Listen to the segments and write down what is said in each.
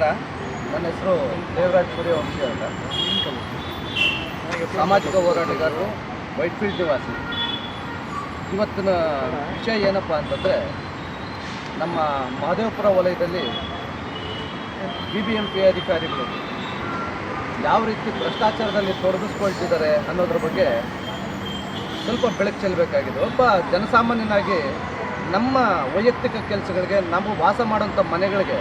ನನ್ನ ಹೆಸರು ದೇವರಾಜ್ ಸೂರ್ಯವಂಶಿ ಅಂತ. ಸಾಮಾಜಿಕ ಹೋರಾಟಗಾರರು ವೈಟ್ಫೀಲ್ಡ್ ನಿವಾಸಿ. ಇವತ್ತಿನ ವಿಷಯ ಏನಪ್ಪ ಅಂತಂದರೆ, ನಮ್ಮ ಮಹದೇವಪುರ ವಲಯದಲ್ಲಿ ಬಿ ಬಿ ಎಂ ಪಿ ಅಧಿಕಾರಿಗಳು ಯಾವ ರೀತಿ ಭ್ರಷ್ಟಾಚಾರದಲ್ಲಿ ತೊಡಗಿಸ್ಕೊಳ್ತಿದ್ದಾರೆ ಅನ್ನೋದ್ರ ಬಗ್ಗೆ ಸ್ವಲ್ಪ ಬೆಳಕು ಚೆಲ್ಲಬೇಕಾಗಿದೆ. ಒಬ್ಬ ಜನಸಾಮಾನ್ಯನಾಗಿ ನಮ್ಮ ವೈಯಕ್ತಿಕ ಕೆಲಸಗಳಿಗೆ, ನಾವು ವಾಸ ಮಾಡೋಂಥ ಮನೆಗಳಿಗೆ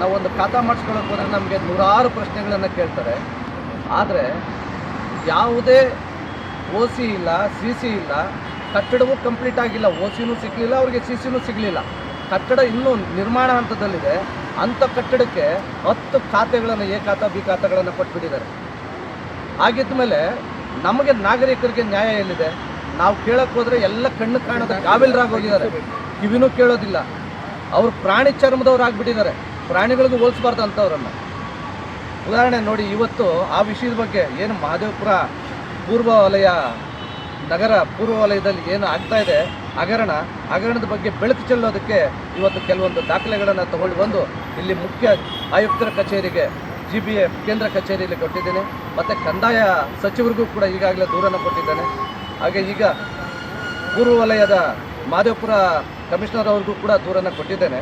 ನಾವು ಒಂದು ಖಾತಾ ಮಾಡಿಸ್ಕೊಳ್ಳೋಕೆ ಹೋದರೆ ನಮಗೆ ನೂರಾರು ಪ್ರಶ್ನೆಗಳನ್ನು ಕೇಳ್ತಾರೆ. ಆದರೆ ಯಾವುದೇ ಓ ಸಿ ಇಲ್ಲ, ಸಿ ಸಿ ಇಲ್ಲ, ಕಟ್ಟಡವೂ ಕಂಪ್ಲೀಟ್ ಆಗಿಲ್ಲ, ಓ ಸಿನೂ ಸಿಗಲಿಲ್ಲ, ಅವ್ರಿಗೆ ಸಿ ಸಿನೂ ಸಿಗಲಿಲ್ಲ. ಕಟ್ಟಡ ಇನ್ನೂ ನಿರ್ಮಾಣ ಹಂತದಲ್ಲಿದೆ. ಅಂಥ ಕಟ್ಟಡಕ್ಕೆ ಹತ್ತು ಖಾತೆಗಳನ್ನು, ಎ ಖಾತಾ, ಬಿ ಖಾತಾಗಳನ್ನು ಕೊಟ್ಬಿಟ್ಟಿದ್ದಾರೆ. ಆಗಿದ್ದ ಮೇಲೆ ನಮಗೆ ನಾಗರಿಕರಿಗೆ ನ್ಯಾಯ ಎಲ್ಲಿದೆ? ನಾವು ಕೇಳಕ್ಕೆ ಹೋದರೆ ಎಲ್ಲ ಕಣ್ಣು ಕಾಣದ ಕಾವಿಲ್ರಾಗಿ ಹೋಗಿದ್ದಾರೆ. ಕಿವಿನೂ ಕೇಳೋದಿಲ್ಲ. ಅವರು ಪ್ರಾಣಿ ಚರ್ಮದವ್ರು ಆಗ್ಬಿಟ್ಟಿದ್ದಾರೆ. ಪ್ರಾಣಿಗಳಿಗೂ ಹೋಲಿಸ್ಬಾರ್ದು ಅಂಥವ್ರನ್ನು ಉದಾಹರಣೆ ನೋಡಿ, ಇವತ್ತು ಆ ವಿಷಯದ ಬಗ್ಗೆ ಏನು ಮಹದೇವಪುರ ಪೂರ್ವ ವಲಯ ನಗರ ಪೂರ್ವ ವಲಯದಲ್ಲಿ ಏನು ಆಗ್ತಾ ಇದೆ, ಹಗರಣ, ಹಗರಣದ ಬಗ್ಗೆ ಬೆಳಕು ಚೆಲ್ಲೋದಕ್ಕೆ ಇವತ್ತು ಕೆಲವೊಂದು ದಾಖಲೆಗಳನ್ನು ತಗೊಂಡು ಬಂದು ಇಲ್ಲಿ ಮುಖ್ಯ ಆಯುಕ್ತರ ಕಚೇರಿಗೆ ಜಿ ಬಿ ಎ ಕೇಂದ್ರ ಕಚೇರಿಯಲ್ಲಿ ಕೊಟ್ಟಿದ್ದೇನೆ. ಮತ್ತು ಕಂದಾಯ ಸಚಿವರಿಗೂ ಕೂಡ ಈಗಾಗಲೇ ದೂರನ್ನು ಕೊಟ್ಟಿದ್ದೇನೆ. ಹಾಗೆ ಈಗ ಪೂರ್ವ ವಲಯದ ಮಾದೇವಪುರ ಕಮಿಷನರ್ ಅವ್ರಿಗೂ ಕೂಡ ದೂರನ್ನು ಕೊಟ್ಟಿದ್ದೇನೆ.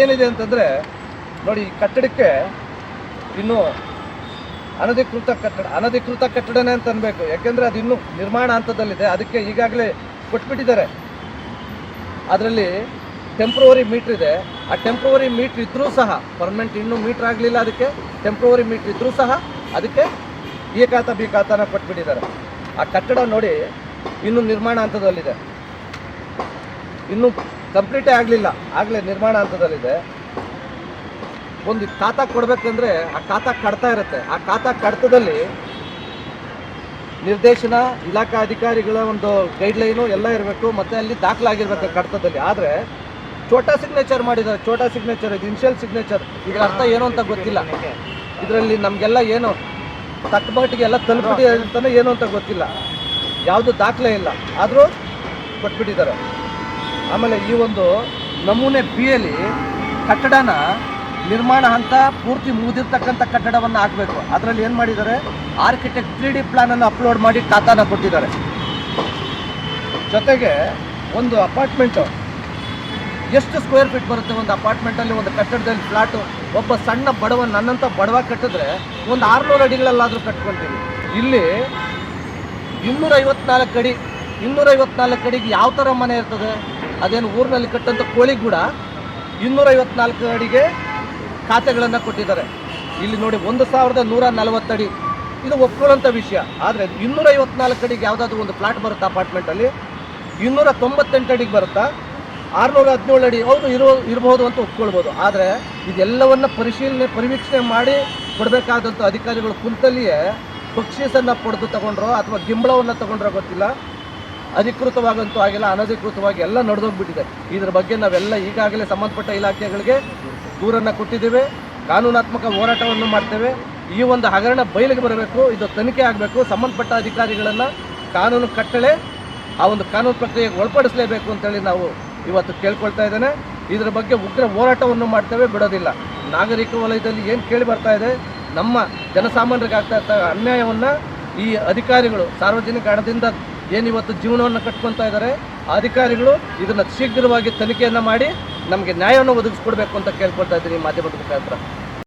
ಏನಿದೆ ಅಂತಂದರೆ ನೋಡಿ ಈ ಕಟ್ಟಡಕ್ಕೆ ಇನ್ನು ಅನಧಿಕೃತ ಕಟ್ಟಡ, ಅನಧಿಕೃತ ಕಟ್ಟಡನೇ ಅಂತ ಅನ್ಬೇಕು. ಯಾಕೆಂದರೆ ಅದು ಇನ್ನೂ ನಿರ್ಮಾಣ ಹಂತದಲ್ಲಿದೆ. ಅದಕ್ಕೆ ಈಗಾಗಲೇ ಕೊಟ್ಬಿಟ್ಟಿದ್ದಾರೆ. ಅದರಲ್ಲಿ ಟೆಂಪ್ರವರಿ ಮೀಟ್ರ್ ಇದೆ. ಆ ಟೆಂಪ್ರವರಿ ಮೀಟ್ರ್ ಇದ್ದರೂ ಸಹ ಪರ್ಮನೆಂಟ್ ಇನ್ನೂ ಮೀಟ್ರ್ ಆಗಲಿಲ್ಲ ಅದಕ್ಕೆ. ಟೆಂಪ್ರವರಿ ಮೀಟ್ರ್ ಇದ್ದರೂ ಸಹ ಅದಕ್ಕೆ ಈ ಬೇಕಾತನ ಬಿ ಕೊಟ್ಬಿಟ್ಟಿದ್ದಾರೆ. ಆ ಕಟ್ಟಡ ನೋಡಿ ಇನ್ನೂ ನಿರ್ಮಾಣ ಹಂತದಲ್ಲಿದೆ. ಇನ್ನೂ ಕಂಪ್ಲೀಟೇ ಆಗಲಿಲ್ಲ. ಆಗಲೇ ನಿರ್ಮಾಣ ಹಂತದಲ್ಲಿದೆ. ಒಂದು ಖಾತಾ ಕೊಡಬೇಕಂದ್ರೆ ಆ ಖಾತಾ ಕಡ್ತಾ ಇರುತ್ತೆ. ಆ ಖಾತಾ ಕಡ್ತದಲ್ಲಿ ನಿರ್ದೇಶನ, ಇಲಾಖಾ ಅಧಿಕಾರಿಗಳ ಒಂದು ಗೈಡ್ಲೈನು ಎಲ್ಲ ಇರಬೇಕು. ಮತ್ತು ಅಲ್ಲಿ ದಾಖಲಾಗಿರ್ಬೇಕು ಕಡ್ತದಲ್ಲಿ ಆದರೆ ಚೋಟಾ ಸಿಗ್ನೇಚರ್ ಮಾಡಿದ್ದಾರೆ. ಚೋಟಾ ಸಿಗ್ನೇಚರ್ ಇದು ಇನ್ಶಿಯಲ್ ಸಿಗ್ನೇಚರ್ ಇದರ ಅರ್ಥ ಏನು ಅಂತ ಗೊತ್ತಿಲ್ಲ. ಇದರಲ್ಲಿ ನಮಗೆಲ್ಲ ಏನು ತಕ್ಕಮಟ್ಟಿಗೆ ಎಲ್ಲ ತಲುಪಿದೆ ಅಂತಾನೆ ಏನು ಅಂತ ಗೊತ್ತಿಲ್ಲ. ಯಾವುದು ದಾಖಲೆ ಇಲ್ಲ. ಆದರೂ ಕೊಟ್ಬಿಟ್ಟಿದ್ದಾರೆ. ಆಮೇಲೆ ಈ ಒಂದು ನಮೂನೆ ಬಿ ಎಲಿ ಕಟ್ಟಡನ ನಿರ್ಮಾಣ ಹಂತ ಪೂರ್ತಿ ಮುಗಿದಿರ್ತಕ್ಕಂಥ ಕಟ್ಟಡವನ್ನು ಹಾಕಬೇಕು. ಅದರಲ್ಲಿ ಏನು ಮಾಡಿದ್ದಾರೆ? ಆರ್ಕಿಟೆಕ್ಟ್ ತ್ರೀ ಡಿ ಪ್ಲಾನನ್ನು ಅಪ್ಲೋಡ್ ಮಾಡಿ ಖಾತಾನ ಕೊಟ್ಟಿದ್ದಾರೆ. ಜೊತೆಗೆ ಒಂದು ಅಪಾರ್ಟ್ಮೆಂಟು ಎಷ್ಟು ಸ್ಕ್ವೇರ್ ಫೀಟ್ ಬರುತ್ತೆ ಒಂದು ಅಪಾರ್ಟ್ಮೆಂಟಲ್ಲಿ ಒಂದು ಕಟ್ಟಡದಲ್ಲಿ ಫ್ಲಾಟು ಒಬ್ಬ ಸಣ್ಣ ಬಡವ ನನ್ನಂಥ ಬಡವ ಕಟ್ಟಿದ್ರೆ ಒಂದು ಆರುನೂರು ಅಡಿಗಳಲ್ಲಾದರೂ ಕಟ್ಕೊಳ್ತೀವಿ ಇಲ್ಲಿ ಇನ್ನೂರ ಐವತ್ನಾಲ್ಕು ಅಡಿ ಇನ್ನೂರ ಐವತ್ನಾಲ್ಕು ಅಡಿಗೆ ಯಾವ ಥರ ಮನೆ ಇರ್ತದೆ? ಅದೇನು ಊರಿನಲ್ಲಿ ಕಟ್ಟಂಥ ಕೋಳಿ ಕೂಡ ಐವತ್ನಾಲ್ಕು ಅಡಿಗೆ ಖಾತೆಗಳನ್ನು ಕೊಟ್ಟಿದ್ದಾರೆ. ಇಲ್ಲಿ ನೋಡಿ ಒಂದು ಸಾವಿರದ ನೂರ ನಲವತ್ತಡಿ ಇದು ಒಪ್ಕೊಳ್ಳೋಂಥ ವಿಷಯ. ಆದರೆ ಇನ್ನೂರ ಐವತ್ನಾಲ್ಕು ಅಡಿಗೆ ಯಾವುದಾದ್ರು ಒಂದು ಫ್ಲಾಟ್ ಬರುತ್ತಾ ಅಪಾರ್ಟ್ಮೆಂಟಲ್ಲಿ ಇನ್ನೂರ ತೊಂಬತ್ತೆಂಟು ಅಡಿಗೆ ಬರುತ್ತಾ? ಆರುನೂರ ಹದಿನೇಳು ಅಡಿ. ಹೌದು, ಇರೋ ಇರಬಹುದು ಅಂತ ಒಪ್ಕೊಳ್ಬೋದು. ಆದರೆ ಇದೆಲ್ಲವನ್ನು ಪರಿಶೀಲನೆ, ಪರಿವೀಕ್ಷಣೆ ಮಾಡಿ ಕೊಡಬೇಕಾದಂಥ ಅಧಿಕಾರಿಗಳು ಕುಂತಲ್ಲಿಯೇ ಬಕ್ಷೀಸನ್ನು ಪಡೆದು ತಗೊಂಡ್ರೋ ಅಥವಾ ಗಿಂಬಳವನ್ನು ತಗೊಂಡ್ರೋ ಗೊತ್ತಿಲ್ಲ. ಅಧಿಕೃತವಾಗಂತೂ ಆಗಿಲ್ಲ, ಅನಧಿಕೃತವಾಗಿ ಎಲ್ಲ ನಡೆದೋಗ್ಬಿಟ್ಟಿದೆ. ಇದ್ರ ಬಗ್ಗೆ ನಾವೆಲ್ಲ ಈಗಾಗಲೇ ಸಂಬಂಧಪಟ್ಟ ಇಲಾಖೆಗಳಿಗೆ ದೂರನ್ನು ಕೊಟ್ಟಿದ್ದೇವೆ, ಕಾನೂನಾತ್ಮಕ ಹೋರಾಟವನ್ನು ಮಾಡ್ತೇವೆ. ಈ ಒಂದು ಹಗರಣ ಬಯಲಿಗೆ ಬರಬೇಕು, ಇದು ತನಿಖೆ ಆಗಬೇಕು, ಸಂಬಂಧಪಟ್ಟ ಅಧಿಕಾರಿಗಳನ್ನು ಕಾನೂನು ಕಟ್ಟಳೆ, ಆ ಒಂದು ಕಾನೂನು ಪ್ರಕ್ರಿಯೆಗೆ ಒಳಪಡಿಸಲೇಬೇಕು ಅಂತೇಳಿ ನಾವು ಇವತ್ತು ಕೇಳ್ಕೊಳ್ತಾ ಇದ್ದೇನೆ. ಇದರ ಬಗ್ಗೆ ಉಗ್ರ ಹೋರಾಟವನ್ನು ಮಾಡ್ತೇವೆ, ಬಿಡೋದಿಲ್ಲ. ನಾಗರಿಕ ವಲಯದಲ್ಲಿ ಏನು ಕೇಳಿ ಬರ್ತಾ ಇದೆ, ನಮ್ಮ ಜನಸಾಮಾನ್ಯರಿಗೆ ಆಗ್ತಾ ಇರ್ತ ಅನ್ಯಾಯವನ್ನು ಈ ಅಧಿಕಾರಿಗಳು ಸಾರ್ವಜನಿಕ ಹಣದಿಂದ ಏನಿವತ್ತು ಜೀವನವನ್ನು ಕಟ್ಕೊತಾ ಇದ್ದಾರೆ ಅಧಿಕಾರಿಗಳು ಇದನ್ನು ಶೀಘ್ರವಾಗಿ ತನಿಖೆಯನ್ನು ಮಾಡಿ ನಮಗೆ ನ್ಯಾಯವನ್ನು ಒದಗಿಸ್ಕೊಡ್ಬೇಕು ಅಂತ ಕೇಳ್ಕೊಳ್ತಾ ಇದ್ದೀನಿ ಮಾಧ್ಯಮದ ಮುಖಾಂತರ.